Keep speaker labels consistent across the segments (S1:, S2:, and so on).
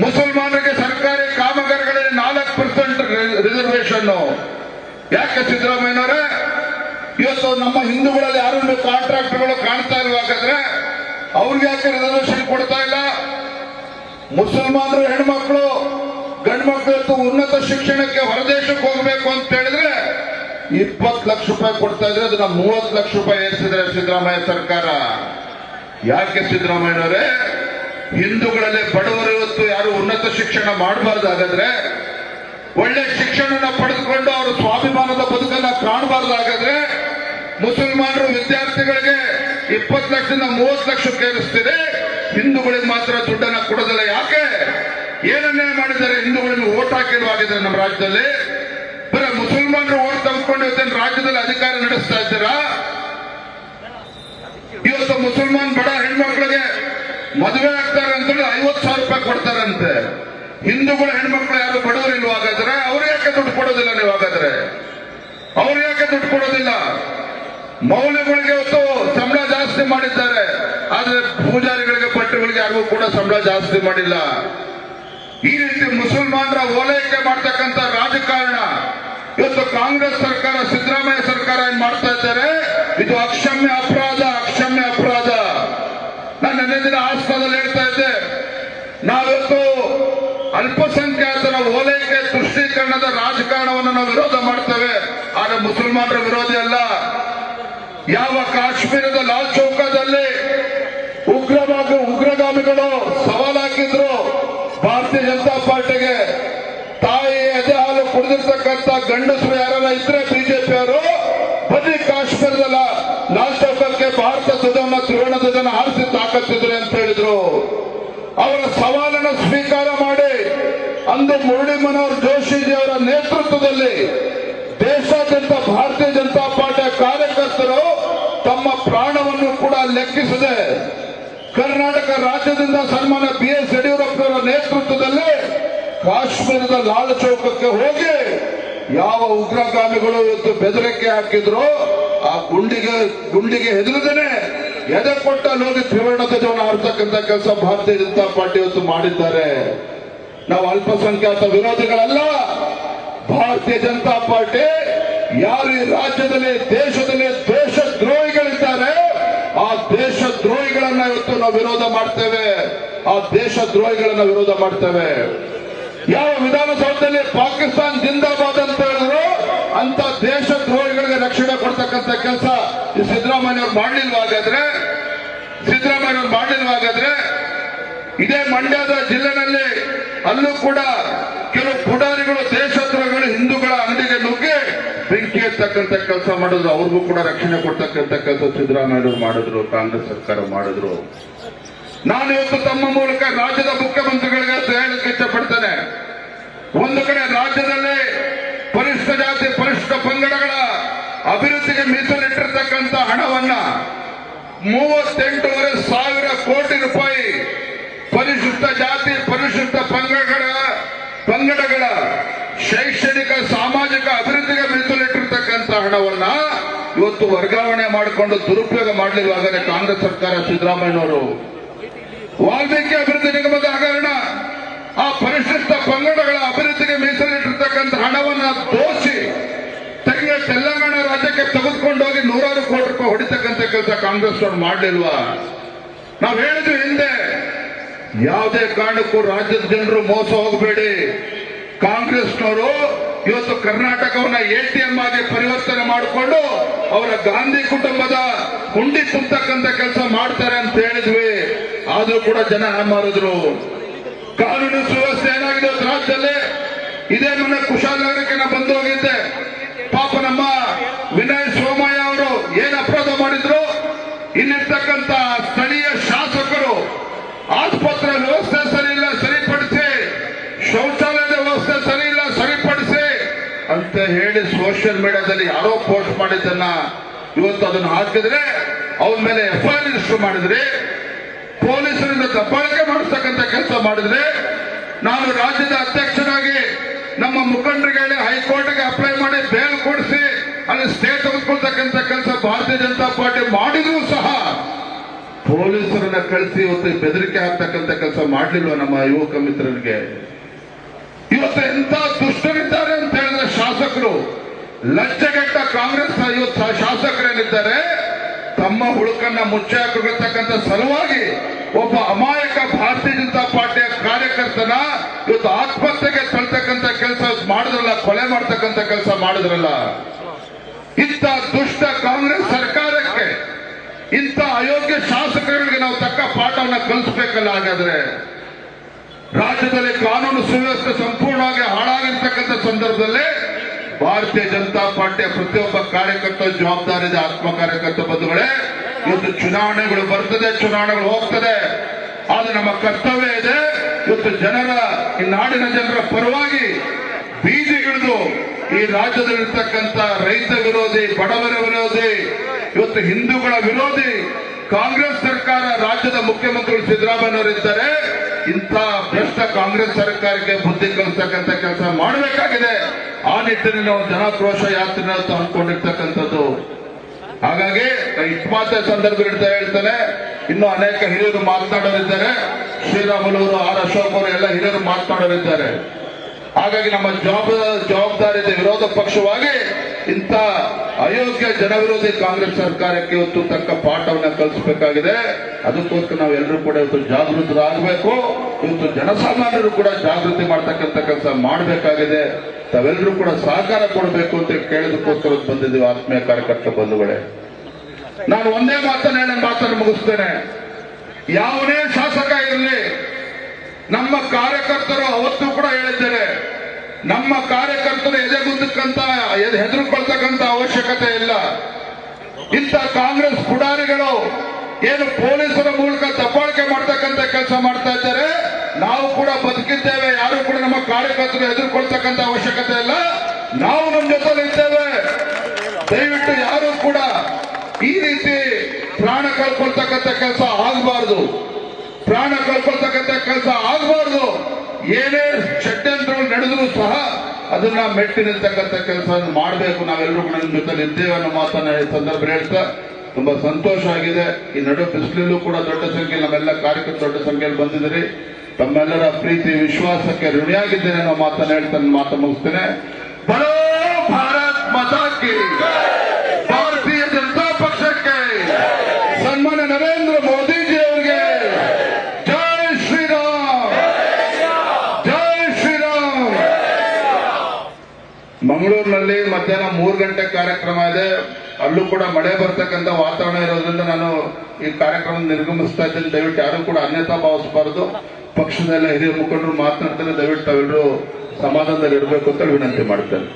S1: ಮುಸಲ್ಮಾನರಿಗೆ ಸರ್ಕಾರಿ ಕಾಮಗಾರಿಗಳಲ್ಲಿ ನಾಲ್ಕು percent reservation ಯಾಕೆ ಸಿದ್ದರಾಮಯ್ಯನವರೇ? ಇವತ್ತು ನಮ್ಮ ಹಿಂದೂಗಳಲ್ಲಿ ಯಾರು ಕಾಂಟ್ರಾಕ್ಟರ್ಗಳು ಕಾಣ್ತಾ ಇಲ್ವಾಗಾದ್ರೆ ಅವ್ರಿಗೆ ಯಾಕೆ ರಿಸರ್ವೇಶನ್ ಕೊಡ್ತಾ ಇಲ್ಲ? ಮುಸಲ್ಮಾನರು ಹೆಣ್ಮಕ್ಳು, ಗಂಡ್ಮಕ್ಳು ಉನ್ನತ ಶಿಕ್ಷಣಕ್ಕೆ ಹೊರದೇಶಕ್ಕೆ ಹೋಗ್ಬೇಕು ಅಂತ ಹೇಳಿದ್ರೆ ಇಪ್ಪತ್ತು ಲಕ್ಷ ರೂಪಾಯಿ ಕೊಡ್ತಾ ಇದ್ರೆ ಅದನ್ನ ಮೂವತ್ತು ಲಕ್ಷ ರೂಪಾಯಿ ಏರಿಸಿದ್ರೆ ಸಿದ್ದರಾಮಯ್ಯ ಸರ್ಕಾರ. ಯಾಕೆ ಸಿದ್ದರಾಮಯ್ಯನವರೇ? ಹಿಂದೂಗಳಲ್ಲಿ ಬಡವರು ಇವತ್ತು ಯಾರು ಉನ್ನತ ಶಿಕ್ಷಣ ಮಾಡಬಾರ್ದು ಹಾಗಾದ್ರೆ ಒಳ್ಳೆ ಶಿಕ್ಷಣನ ಪಡೆದುಕೊಂಡು ಅವರು ಸ್ವಾಭಿಮಾನದ ಬದುಕನ್ನ ಕಾಣಬಾರ್ದು ಹಾಗಾದ್ರೆ ಮುಸಲ್ಮಾನರು ವಿದ್ಯಾರ್ಥಿಗಳಿಗೆ ಇಪ್ಪತ್ತು ಲಕ್ಷದಿಂದ ಮೂವತ್ತು ಲಕ್ಷ ಕೇಳಿಸ್ತಿದೆ ಹಿಂದೂಗಳಿಗೆ ಮಾತ್ರ ದುಡ್ಡನ್ನ ಕೊಡೋದಿಲ್ಲ. ಯಾಕೆ? ಏನನ್ನೇ ಮಾಡಿದ್ದಾರೆ? ಹಿಂದೂಗಳಿಗೆ ಓಟ್ ಹಾಕಿರುವಾಗಿದ್ದಾರೆ ನಮ್ಮ ರಾಜ್ಯದಲ್ಲಿ. ಬರೀ ಮುಸಲ್ಮಾನರು ಓಟ್ ತಂದ್ಕೊಂಡು ಇವತ್ತಿನ ರಾಜ್ಯದಲ್ಲಿ ಅಧಿಕಾರ ನಡೆಸ್ತಾ ಇದ್ದೀರಾ? ಇವತ್ತು ಮುಸಲ್ಮಾನ್ ಬಡ ಹೆಣ್ಮಕ್ಳಿಗೆ ಮದುವೆ ಆಗ್ತಾರೆ ಅಂತೇಳಿ ಐವತ್ತು ಸಾವಿರ ರೂಪಾಯಿ ಕೊಡ್ತಾರಂತೆ. ಹಿಂದೂಗಳ ಹೆಣ್ಮಕ್ಳು ಯಾರು ಬಡವರಿಲ್ವ ಹಾಗಾದ್ರೆ? ಅವ್ರು ಯಾಕೆ ದುಡ್ಡು ಕೊಡೋದಿಲ್ಲ ನೀವು ಹಾಗಾದ್ರೆ? ಅವ್ರು ಯಾಕೆ ದುಡ್ಡು ಕೊಡೋದಿಲ್ಲ? ಮೌಲ್ಯಗಳಿಗೆ ಹೊತ್ತು ಸಂಬಳ ಜಾಸ್ತಿ ಮಾಡಿದ್ದಾರೆ. ಆದ್ರೆ ಪೂಜಾರಿಗಳಿಗೆ ಭಟ್ರುಗಳಿಗೆ ಯಾರಿಗೂ ಕೂಡ ಸಂಬಳ ಜಾಸ್ತಿ ಮಾಡಿಲ್ಲ. ಈ ರೀತಿ ಮುಸಲ್ಮಾನರ ಓಲೈಕೆ ಮಾಡ್ತಕ್ಕಂತ ರಾಜಕಾರಣ. ಇವತ್ತು ಕಾಂಗ್ರೆಸ್ ಸರ್ಕಾರ ಸಿದ್ದರಾಮಯ್ಯ ಸರ್ಕಾರ ಏನ್ ಮಾಡ್ತಾ ಇದ್ದಾರೆ ಇದು ಅಕ್ಷಮ್ಯ ಅಪರಾಧ ಅಕ್ಷಮ್ಯ ಅಪರಾಧ ನಾನು ನಿನ್ನೆ ದಿನ ಆಸ್ಪದಲ್ಲಿ ಹೇಳ್ತಾ ಇದ್ದೆ ನಾವಿವತ್ತು ಅಲ್ಪಸಂಖ್ಯಾತರ ಓಲೈಕೆ ತುಷ್ಟೀಕರಣದ ರಾಜಕಾರಣವನ್ನು ನಾವು ವಿರೋಧ ಮಾಡ್ತೇವೆ. ಆಗ ಮುಸಲ್ಮಾನರ ವಿರೋಧಿ ಅಲ್ಲ. ಯಾವ ಕಾಶ್ಮೀರದ ಲಾಲ್ ಚೌಕದಲ್ಲಿ ಉಗ್ರವಾಗಿ ಉಗ್ರಗಾಮಿಗಳು ಸವಾಲ್ ಹಾಕಿದ್ರು ಭಾರತೀಯ ಜನತಾ ಪಾರ್ಟಿಗೆ. ತಾಯಿ ಎದೆ ಹಾಲು ಕುಡಿದಿರ್ತಕ್ಕಂಥ ಗಂಡಸರು ಯಾರೆಲ್ಲ ಇದ್ರೆ ಬಿಜೆಪಿಯವರು ಬರೀ ಕಾಶ್ಮೀರದಲ್ಲ, ಲಾಲ್ ಚೌಕಕ್ಕೆ ಭಾರತ ಧ್ವಜವನ್ನ, ತ್ರಿವರ್ಣ ಧ್ವಜನ ಹಾರಿಸಿ ತಾಕತ್ತಿದ್ರೆ ಅಂತ ಹೇಳಿದ್ರು ಅವರ ಸವಾಲನ್ನು ಸ್ವೀಕಾರ ಮಾಡಿ ಅಂದು ಮುರಳಿ ಮನೋಹರ್ ಜೋಶಿಜಿ ಅವರ ನೇತೃತ್ವದಲ್ಲಿ ದೇಶಾದ್ಯಂತ ಭಾರತೀಯ ಜನತಾ ಪಾರ್ಟಿಯ ಕಾರ್ಯಕರ್ತರು ತಮ್ಮ ಪ್ರಾಣವನ್ನು ಕೂಡ ಲೆಕ್ಕಿಸದೆ ಕರ್ನಾಟಕ ರಾಜ್ಯದಿಂದ ಸನ್ಮಾನ್ಯ ಬಿ ಎಸ್ ಯಡಿಯೂರಪ್ಪನವರ ನೇತೃತ್ವದಲ್ಲಿ ಕಾಶ್ಮೀರದ ಲಾಲ್ ಚೌಕಕ್ಕೆ ಹೋಗಿ ಯಾವ ಉಗ್ರಗಾಮಿಗಳು ಇವತ್ತು ಬೆದರಿಕೆ ಹಾಕಿದ್ರು ಆ ಗುಂಡಿಗೆ ಗುಂಡಿಗೆ ಹೆದರದೇನೆ ಎದೆ ಕೊಟ್ಟ ಹೋಗಿ ತ್ರಿವರ್ಣ ಧ್ವಜವನ್ನು ಹಾರ್ತಕ್ಕಂಥ ಕೆಲಸ ಭಾರತೀಯ ಜನತಾ ಪಾರ್ಟಿ ಇವತ್ತು ಮಾಡಿದ್ದಾರೆ. ನಾವು ಅಲ್ಪಸಂಖ್ಯಾತ ವಿರೋಧಿಗಳಲ್ಲ. ಭಾರತೀಯ ಜನತಾ ಪಾರ್ಟಿ ಯಾರು ಈ ರಾಜ್ಯದಲ್ಲಿ ದೇಶದಲ್ಲಿ ದೇಶ ದ್ರೋಹಿಗಳಿದ್ದಾರೆ ಆ ದೇಶ ದ್ರೋಹಿಗಳನ್ನ ಇವತ್ತು ನಾವು ವಿರೋಧ ಮಾಡ್ತೇವೆ. ಆ ದೇಶ ದ್ರೋಹಿಗಳನ್ನ ವಿರೋಧ ಮಾಡ್ತೇವೆ. ಯಾವ ವಿಧಾನಸೌಧದಲ್ಲಿ ಪಾಕಿಸ್ತಾನ ಜಿಂದಾಬಾದ್ ಅಂತ ಹೇಳಿದ್ರು ಅಂತ ದೇಶ ದ್ರೋಹಿಗಳಿಗೆ ರಕ್ಷಣೆ ಕೊಡ್ತಕ್ಕಂಥ ಕೆಲಸ ಈ ಸಿದ್ದರಾಮಯ್ಯವ್ರು ಮಾಡ್ಲಿಲ್ವಾಗಾದ್ರೆ ಸಿದ್ದರಾಮಯ್ಯವ್ರು ಮಾಡ್ಲಿಲ್ವಾಗಾದ್ರೆ ಇದೇ ಮಂಡ್ಯದ ಜಿಲ್ಲೆನಲ್ಲಿ ಅಲ್ಲೂ ಕೂಡ ಕೆಲವು ಪುಡಾರಿಗಳು ದೇಶದ್ರೋಹಿಗಳು ಹಿಂದೂಗಳ ಅಂಗಡಿಗೆ ನುಗ್ಗಿ ಬೆಂಕಿ ಎತ್ತಕ್ಕಂಥ ಕೆಲಸ ಮಾಡಿದ್ರು. ಅವ್ರಿಗೂ ಕೂಡ ರಕ್ಷಣೆ ಕೊಡ್ತಕ್ಕಂಥ ಕೆಲಸ ಸಿದ್ದರಾಮಯ್ಯ ಮಾಡಿದ್ರು, ಕಾಂಗ್ರೆಸ್ ಸರ್ಕಾರ ಮಾಡಿದ್ರು. ನಾನು ಇವತ್ತು ತಮ್ಮ ಮೂಲಕ ರಾಜ್ಯದ ಮುಖ್ಯಮಂತ್ರಿಗಳಿಗೆ ಹೇಳಕ್ಕೆ ಇಷ್ಟಪಡ್ತೇನೆ. ಒಂದು ಕಡೆ ರಾಜ್ಯದಲ್ಲಿ ಪರಿಶಿಷ್ಟ ಜಾತಿ ಪರಿಶಿಷ್ಟ ಪಂಗಡಗಳ ಅಭಿವೃದ್ಧಿಗೆ ಮೀಸಲಿಟ್ಟಿರ್ತಕ್ಕಂಥ ಹಣವನ್ನ ಮೂವತ್ತೆಂಟೂವರೆ ಸಾವಿರ ಕೋಟಿ ರೂಪಾಯಿ ಪರಿಶಿಷ್ಟ ಜಾತಿ, ಪರಿಶುದ್ಧ ಪಂಗಡಗಳ ಪಂಗಡಗಳ ಶೈಕ್ಷಣಿಕ, ಸಾಮಾಜಿಕ ಅಭಿವೃದ್ಧಿಗೆ ಮೀಸಲಿಟ್ಟಿರ್ತಕ್ಕಂಥ ಹಣವನ್ನ ಇವತ್ತು ವರ್ಗಾವಣೆ ಮಾಡಿಕೊಂಡು ದುರುಪಯೋಗ ಮಾಡಲಿರುವಾಗಲೇ ಕಾಂಗ್ರೆಸ್ ಸರ್ಕಾರ ಸಿದ್ದರಾಮಯ್ಯನವರು. ವಾಲ್ಮೀಕಿ ಅಭಿವೃದ್ಧಿ ನಿಗಮದ ಹಗರಣ, ಆ ಪರಿಶಿಷ್ಟ ಪಂಗಡಗಳ ಅಭಿವೃದ್ಧಿಗೆ ಮೀಸಲಿಟ್ಟಿರ್ತಕ್ಕಂಥ ಹಣವನ್ನ ದೋಷಿ ತೆಗೆಯ ತೆಲಂಗಾಣ ರಾಜ್ಯಕ್ಕೆ ತೆಗೆದುಕೊಂಡು ಹೋಗಿ ನೂರಾರು ಕೋಟಿ ರೂಪಾಯಿ ಹೊಡಿತಕ್ಕಂಥ ಕೆಲಸ ಕಾಂಗ್ರೆಸ್ ಅವರು ಮಾಡಲಿಲ್ವಾ? ನಾವು ಹೇಳಿದ್ವಿ ಹಿಂದೆ ಯಾವುದೇ ಕಾರಣಕ್ಕೂ ರಾಜ್ಯದ ಜನರು ಮೋಸ ಹೋಗಬೇಡಿ. ಕಾಂಗ್ರೆಸ್ನವರು ಇವತ್ತು ಕರ್ನಾಟಕವನ್ನ ಎಟಿಎಂ ಆಗಿ ಪರಿವರ್ತನೆ ಮಾಡಿಕೊಂಡು ಅವರ ಗಾಂಧಿ ಕುಟುಂಬದ ಹುಂಡಿ ತುಂಬತಕ್ಕಂತ ಕೆಲಸ ಮಾಡ್ತಾರೆ ಅಂತ ಹೇಳಿದ್ವಿ. ಆದ್ರೂ ಕೂಡ ಜನ ಮಾರಿದ್ರು ಕಾನೂನು ಸುವ್ಯವಸ್ಥೆ ಏನಾಗಿದೆ ರಾಜ್ಯದಲ್ಲಿ? ಇದೇ ಮೊನ್ನೆ ಕುಶಾಲನಗರಕ್ಕೆ ನಾ ಬಂದು ಹೋಗಿದ್ದೆ. ಪಾಪ ನಮ್ಮ ವಿನಯ್ ಸೋಮಯ್ಯ ಅವರು ಏನ್ ಅಪರಾಧ ಮಾಡಿದ್ರು? ಇಲ್ಲಿರ್ತಕ್ಕಂಥ ಹೇಳಿ ಸೋಷಿಯಲ್ ಮೀಡಿಯಾದಲ್ಲಿ ಯಾರೋ ಪೋಸ್ಟ್ ಮಾಡಿದ್ದನ್ನ ಇವತ್ತು ಅದನ್ನ ಹಾಕಿದ್ರೆ ಅವನ ಮೇಲೆ ಎಫ್ಐಆರ್ ರಿಜಿಸ್ಟರ್ ಮಾಡಿದ್ರಿ ಪೊಲೀಸರಿಂದ ದಬ್ಬಾಳಿಕೆ ಮಾಡಿಸ್ತಕ್ಕಂಥ ಕೆಲಸ ಮಾಡಿದ್ರೆ ನಾನು ರಾಜ್ಯದ ಅಧ್ಯಕ್ಷನಾಗಿ ನಮ್ಮ ಮುಖಂಡರಿಗೆ ಹೇಳಿ ಹೈಕೋರ್ಟ್ಗೆ ಅಪ್ಲೈ ಮಾಡಿ ಬೇಲ್ ಕೊಡಿಸಿ ಅಲ್ಲಿ ಸ್ಟೇ ತೆಗೆದುಕೊಳ್ತಕ್ಕಂಥ ಕೆಲಸ ಭಾರತೀಯ ಜನತಾ ಪಾರ್ಟಿ ಮಾಡಿದ್ರು ಸಹ ಪೊಲೀಸರನ್ನ ಕಳಿಸಿ ಇವತ್ತು ಬೆದರಿಕೆ ಹಾಕ್ತಕ್ಕಂಥ ಕೆಲಸ ಮಾಡ್ಲಿಲ್ವ ನಮ್ಮ ಯುವಕ ಮಿತ್ರರಿಗೆ? ಇವತ್ತು ಎಂತ ದುಷ್ಟರಿದ್ದಾರೆ? ಶಾಸಕರು ಲಜ್ಜೆಗೆಟ್ಟ ಕಾಂಗ್ರೆಸ್ ಇವತ್ತು ಶಾಸಕರೇನಿದ್ದಾರೆ, ತಮ್ಮ ಹುಡುಕನ್ನ ಮುಚ್ಚಾಕಿರ್ತಕ್ಕಂಥ ಸಲುವಾಗಿ ಒಬ್ಬ ಅಮಾಯಕ ಭಾರತೀಯ ಜನತಾ ಪಾರ್ಟಿಯ ಕಾರ್ಯಕರ್ತನ ಇವತ್ತು ಆತ್ಮಹತ್ಯೆಗೆ ತಳ್ತಕ್ಕಂಥ ಕೆಲಸ ಮಾಡಿದ್ರಲ್ಲ, ಕೊಲೆ ಮಾಡ್ತಕ್ಕಂಥ ಕೆಲಸ ಮಾಡಿದ್ರಲ್ಲ? ಇಂಥ ದುಷ್ಟ ಕಾಂಗ್ರೆಸ್ ಸರ್ಕಾರಕ್ಕೆ, ಇಂಥ ಅಯೋಗ್ಯ ಶಾಸಕರಿಗೆ ನಾವು ತಕ್ಕ ಪಾಠವನ್ನ ಕಲಿಸ್ಬೇಕಲ್ಲ ಹಾಗಾದ್ರೆ? ರಾಜ್ಯದಲ್ಲಿ ಕಾನೂನು ಸುವ್ಯವಸ್ಥೆ ಸಂಪೂರ್ಣವಾಗಿ ಹಾಳಾಗಿರ್ತಕ್ಕಂಥ ಸಂದರ್ಭದಲ್ಲಿ ಭಾರತೀಯ ಜನತಾ ಪಾರ್ಟಿಯ ಪ್ರತಿಯೊಬ್ಬ ಕಾರ್ಯಕರ್ತ ಜವಾಬ್ದಾರಿ ಇದೆ ಆತ್ಮ ಕಾರ್ಯಕರ್ತ ಬಂಧುಗಳೇ, ಇವತ್ತು ಚುನಾವಣೆಗಳು ಬರ್ತದೆ, ಚುನಾವಣೆಗಳು ಹೋಗ್ತದೆ. ಆದ್ರೆ ನಮ್ಮ ಕರ್ತವ್ಯ ಇದೆ, ಇವತ್ತು ಜನರ, ಈ ನಾಡಿನ ಜನರ ಪರವಾಗಿ ಬೀದಿಗಿಳಿದು ಈ ರಾಜ್ಯದಲ್ಲಿರ್ತಕ್ಕಂಥ ರೈತ ವಿರೋಧಿ, ಬಡವರ ವಿರೋಧಿ, ಇವತ್ತು ಹಿಂದೂಗಳ ವಿರೋಧಿ, ಕಾಂಗ್ರೆಸ್ ಸರ್ಕಾರ ರಾಜ್ಯದ ಮುಖ್ಯಮಂತ್ರಿಗಳು ಸಿದ್ದರಾಮಯ್ಯನವರಿದ್ದಾರೆ. ಇಂಥ ಭ್ರಷ್ಟ ಕಾಂಗ್ರೆಸ್ ಸರ್ಕಾರಕ್ಕೆ ಬುದ್ಧಿ ಕಲಿಸ್ತಕ್ಕಂಥ ಕೆಲಸ ಮಾಡಬೇಕಾಗಿದೆ. ಆ ನಿಟ್ಟಿನಲ್ಲಿ ನಾವು ಜನಾಕ್ರೋಶ ಯಾತ್ರೆ ಅಂತ ಅಂದ್ಕೊಂಡಿರ್ತಕ್ಕಂಥದ್ದು ಹಾಗಾಗಿ ಇಟ್ಮಾತೆ ಸಂದರ್ಭ ಇಡ್ತಾ ಹೇಳ್ತಾನೆ, ಇನ್ನು ಅನೇಕ ಹಿರಿಯರು ಮಾತನಾಡೋರಿದ್ದಾರೆ ಶ್ರೀರಾಮುಲು ಆರ್ ಅಶೋಕ್ ಅವರು ಎಲ್ಲ ಹಿರಿಯರು ಮಾತನಾಡೋರಿದ್ದಾರೆ ಹಾಗಾಗಿ ನಮ್ಮ ಜವಾಬ ಜವಾಬ್ದಾರಿ ವಿರೋಧ ಪಕ್ಷವಾಗಿ ಇಂಥ ಅಯೋಗ್ಯ ಜನವಿರೋಧಿ ಕಾಂಗ್ರೆಸ್ ಸರ್ಕಾರಕ್ಕೆ ಇವತ್ತು ತಕ್ಕ ಪಾಠವನ್ನ ಕಲಿಸಬೇಕಾಗಿದೆ. ಅದಕ್ಕೋಸ್ಕರ ನಾವು ಎಲ್ಲರೂ ಕೂಡ ಇವತ್ತು ಜಾಗೃತರಾಗಬೇಕು. ಇವತ್ತು ಜನಸಾಮಾನ್ಯರು ಕೂಡ ಜಾಗೃತಿ ಮಾಡ್ತಕ್ಕಂಥ ಕೆಲಸ ಮಾಡಬೇಕಾಗಿದೆ. ತಾವೆಲ್ಲರೂ ಕೂಡ ಸಹಕಾರ ಕೊಡಬೇಕು ಅಂತ ಕೇಳಿದಕ್ಕೋಸ್ಕರ ಬಂದಿದ್ದೀವಿ ಆತ್ಮೀಯ ಕಾರ್ಯಕರ್ತ ಬಂಧುಗಳೇ. ನಾನು ಒಂದೇ ಮಾತನ್ನ ಮಾತನ್ನು ಮುಗಿಸ್ತೇನೆ. ಯಾವನೇ ಶಾಸಕ ಇರಲಿ ನಮ್ಮ ಕಾರ್ಯಕರ್ತರು ಅವತ್ತು ಕೂಡ ಹೇಳಿದ್ದೇನೆ, ನಮ್ಮ ಕಾರ್ಯಕರ್ತರು ಎದೆಗುಂದಕ್ಕಂತ ಹೆದರುಕೊಳ್ತಕ್ಕಂತ ಅವಶ್ಯಕತೆ ಇಲ್ಲ. ಇಂಥ ಕಾಂಗ್ರೆಸ್ ಪುಡಾರಿಗಳು ಏನು ಪೊಲೀಸರ ಮೂಲಕ ದಬ್ಬಾಳಿಕೆ ಮಾಡ್ತಕ್ಕಂಥ ಕೆಲಸ ಮಾಡ್ತಾ ಇದ್ದಾರೆ, ನಾವು ಕೂಡ ಬದುಕಿದ್ದೇವೆ, ಯಾರು ಕೂಡ ನಮ್ಮ ಕಾರ್ಯಕರ್ತರು ಎದುರುಕೊಳ್ತಕ್ಕಂತ ಅವಶ್ಯಕತೆ ಇಲ್ಲ. ನಾವು ನಮ್ಮ ಜೊತೆ ಇದ್ದೇವೆ. ದಯವಿಟ್ಟು ಯಾರು ಕೂಡ ಈ ರೀತಿ ಪ್ರಾಣ ಕಳ್ಕೊಳ್ತಕ್ಕಂಥ ಕೆಲಸ ಆಗಬಾರ್ದು. ಪ್ರಾಣ ಕಳ್ಕೊಳ್ತಕ್ಕಂಥ ಕೆಲಸ ಆಗಬಾರ್ದು. ಏನೇ ಷಡ್ಯಂತ್ರಗಳು ನಡೆದರೂ ಸಹ ಅದನ್ನ ಮೆಟ್ಟಿ ನಿಲ್ತಕ್ಕಂಥ ಕೆಲಸ ಮಾಡಬೇಕು. ನಾವೆಲ್ಲರೂ ಕೂಡ ನಿಮ್ಮ ಜೊತೆ ಇದ್ದೇವೆ ಅನ್ನೋ ಮಾತನ್ನ ಈ ಸಂದರ್ಭ ಹೇಳ್ತಾ ತುಂಬಾ ಸಂತೋಷ ಆಗಿದೆ. ಈ ನಡು ಬಿಸಿಲಲ್ಲೂ ಕೂಡ ದೊಡ್ಡ ಸಂಖ್ಯೆಯಲ್ಲಿ ನಮ್ಮೆಲ್ಲ ಕಾರ್ಯಕರ್ತರು ದೊಡ್ಡ ಸಂಖ್ಯೆಯಲ್ಲಿ ಬಂದಿದ್ದೀರಿ. ತಮ್ಮೆಲ್ಲರ ಪ್ರೀತಿ, ವಿಶ್ವಾಸಕ್ಕೆ ಋಣಿಯಾಗಿದ್ದೇನೆ ಅನ್ನೋ ಮಾತನ್ನ ಹೇಳ್ತಾ ಮಾತು ಮುಗಿಸ್ತೇನೆ. ಬರೋ ಭಾರತ್! ಗಂಟೆ ಕಾರ್ಯಕ್ರಮ ಇದೆ. ಅಲ್ಲೂ ಕೂಡ ಮಳೆ ಬರ್ತಕ್ಕಂಥ ವಾತಾವರಣ ಇರೋದ್ರಿಂದ ನಾನು ಈ ಕಾರ್ಯಕ್ರಮ ನಿರ್ಗಮಿಸ್ತಾ ಇದ್ದೇನೆ. ದಯವಿಟ್ಟು ಯಾರು ಕೂಡ ಅನ್ಯತಾ ಭಾವಿಸಬಾರದು. ಪಕ್ಷದೆಲ್ಲ ಹಿರಿಯ ಮುಖಂಡರು ಮಾತನಾಡ್ತಾರೆ. ದಯವಿಟ್ಟು ತಾವೆಲ್ಲರೂ ಸಮಾಧಾನದಲ್ಲಿ ಇರಬೇಕು ಅಂತ ವಿನಂತಿ ಮಾಡ್ತೇನೆ.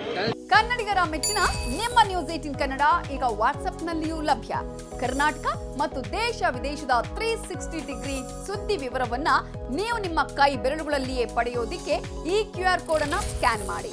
S2: ಕನ್ನಡಿಗರ ಮೆಚ್ಚಿನ ನಿಮ್ಮ ನ್ಯೂಸ್ ಏಟಿನ್ ಕನ್ನಡ ಈಗ ವಾಟ್ಸ್ಆಪ್ನಲ್ಲಿಯೂ ಲಭ್ಯ. ಕರ್ನಾಟಕ ಮತ್ತು ದೇಶ ವಿದೇಶದ ತ್ರೀ ಸಿಕ್ಸ್ಟಿ ಡಿಗ್ರಿ ಸುದ್ದಿ ವಿವರವನ್ನ ನೀವು ನಿಮ್ಮ ಕೈ ಬೆರಳುಗಳಲ್ಲಿಯೇ ಪಡೆಯೋದಿಕ್ಕೆ ಈ ಕ್ಯೂ ಆರ್ ಕೋಡ್ ಅನ್ನ ಸ್ಕ್ಯಾನ್ ಮಾಡಿ.